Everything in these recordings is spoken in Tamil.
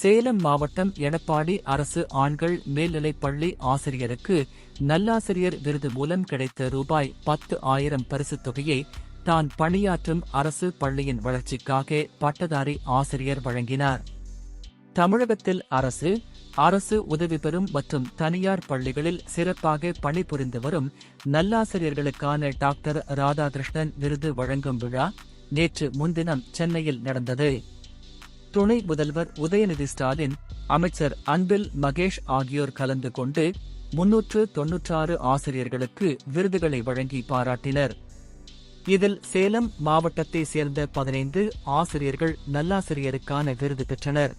சேலம் மாவட்டம் எடப்பாடி அரசு ஆண்கள் மேல்நிலைப்பள்ளி ஆசிரியருக்கு நல்லாசிரியர் விருது மூலம் கிடைத்த ரூபாய் பத்து ஆயிரம் பரிசுத் தொகையை தான் பணியாற்றும் அரசு பள்ளியின் வளர்ச்சிக்காக பட்டதாரி ஆசிரியர் வழங்கினார். தமிழகத்தில் அரசு அரசு உதவி பெறும் மற்றும் தனியார் பள்ளிகளில் சிறப்பாக பணிபுரிந்து வரும் நல்லாசிரியர்களுக்கான டாக்டர் ராதாகிருஷ்ணன் விருது வழங்கும் விழா நேற்று முன்தினம் சென்னையில் நடந்தது. துணை முதல்வர் உதயநிதி ஸ்டாலின் அமைச்சர் அன்பில் மகேஷ் ஆகியோர் கலந்து கொண்டு முன்னூற்று தொன்னூற்றாறு ஆசிரியர்களுக்கு விருதுகளை வழங்கி பாராட்டினர். இதில் சேலம் மாவட்டத்தை சேர்ந்த பதினைந்து ஆசிரியர்கள் நல்லாசிரியருக்கான விருது பெற்றனர்.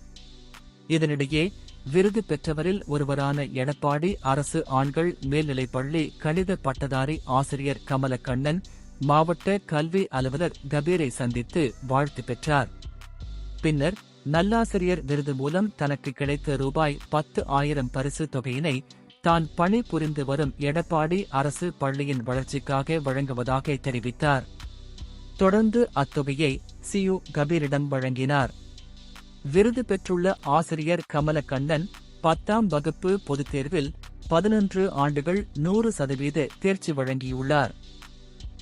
இதனிடையே விருது பெற்றவரில் ஒருவரான எடப்பாடி அரசு ஆண்கள் மேல்நிலைப்பள்ளி கணித பட்டதாரி ஆசிரியர் கமலக்கண்ணன் மாவட்ட கல்வி அலுவலர் கபீரை சந்தித்து வாழ்த்து பெற்றார். பின்னர் நல்லாசிரியர் விருது மூலம் தனக்கு கிடைத்த ரூபாய் பத்து ஆயிரம் பரிசு தொகையினை தான் பணி புரிந்து வரும் எடப்பாடி அரசு பள்ளியின் வளர்ச்சிக்காக வழங்குவதாக தெரிவித்தார். தொடர்ந்து அத்தொகையை சியு கபீரிடம் வழங்கினார். விருது பெற்றுள்ள ஆசிரியர் கமலக்கண்ணன் பத்தாம் வகுப்பு பொதுத் தேர்வில் பதினொன்று ஆண்டுகள் நூறு சதவீத தேர்ச்சி வழங்கியுள்ளார்.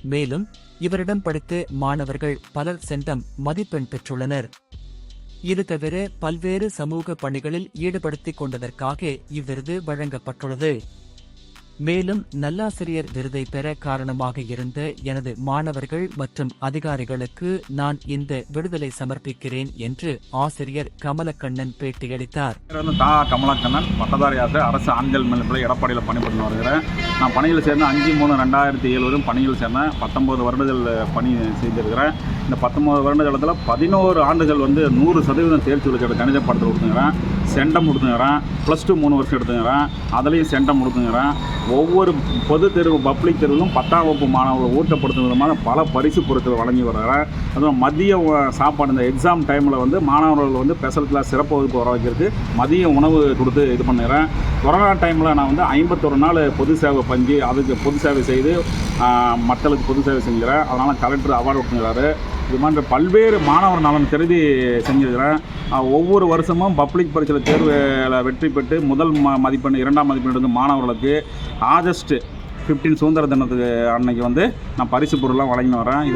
மேலும் இவரிடம் படித்து மாணவர்கள் பலர் சென்டம் மதிப்பெண் பெற்றுள்ளனர். இது தவிர பல்வேறு சமூக பணிகளில் ஈடுபடுத்திக் கொண்டதற்காக இவ்விருது வழங்கப்பட்டுள்ளது. மேலும் நல்லாசிரியர் விருதை பெற காரணமாக இருந்த எனது மாணவர்கள் மற்றும் அதிகாரிகளுக்கு நான் இந்த விடுதலை சமர்ப்பிக்கிறேன் என்று ஆசிரியர் கமலக்கண்ணன் பேட்டியளித்தார். தா. கமலக்கண்ணன் பட்டதாரி ஆசிரியர் அரசு ஆண்கள் மேல்நிலை எடப்பாடியில் பணிபுரிந்து வருகிறேன் நான் பணியில் சேர்ந்த அஞ்சு மூணு ரெண்டாயிரத்தி ஏழு பணியில் சேர்ந்தேன். பத்தொம்பது வருடங்கள் பணி செய்திருக்கிறேன். இந்த பத்தொம்பது வருட காலத்தில் பதினோரு ஆண்டுகள் வந்து நூறு சதவீதம் தேர்ச்சி விழுக்கிற கணித பாடத்தில் கொடுத்துங்கிறேன் சென்டம் கொடுத்துங்கிறேன் ப்ளஸ் டூ மூணு வருஷம் எடுத்துங்கிறேன் அதுலேயும் சென்டம் கொடுத்துங்கிறேன் ஒவ்வொரு பொது தேர்வு பப்ளிக் தேர்விலும் பத்தாம் வகுப்பு மாணவர்களை ஊட்டப்படுத்தும் விதமான பல பரிசு பொருட்கள் வழங்கி வருகிறேன் அதுவும் மதிய சாப்பாடு இந்த எக்ஸாம் டைமில் வந்து மாணவர்கள் வந்து ஸ்பெஷல் கிளாஸ் சிறப்பு வகுப்பு வர வைக்கிறதுக்கு மதிய உணவு கொடுத்து இது பண்ணுறேன். கொரோனா டைமில் நான் வந்து ஐம்பத்தொரு நாள் பொது சேவை பஞ்சு அதுக்கு பொது சேவை செய்து மக்களுக்கு பொது சேவை செஞ்சுக்கிறேன். அதனால் கலெக்டர் அவார்டு கொடுத்துங்கிறாரு இது மாதிரி பல்வேறு மாணவர் நலன் கருதி செஞ்சிருக்கிறேன் ஒவ்வொரு வருஷமும் பப்ளிக் பரீட்சையில் தேர்வில் வெற்றி பெற்று முதல் ம மதிப்பெண் இரண்டாம் மதிப்பெண் வந்து மாணவர்களுக்கு ஆகஸ்ட் 15 சுதந்திர தினத்துக்கு அன்னைக்கு வந்து நான் பரிசு பொருள்லாம் வழங்கி வரேன். இது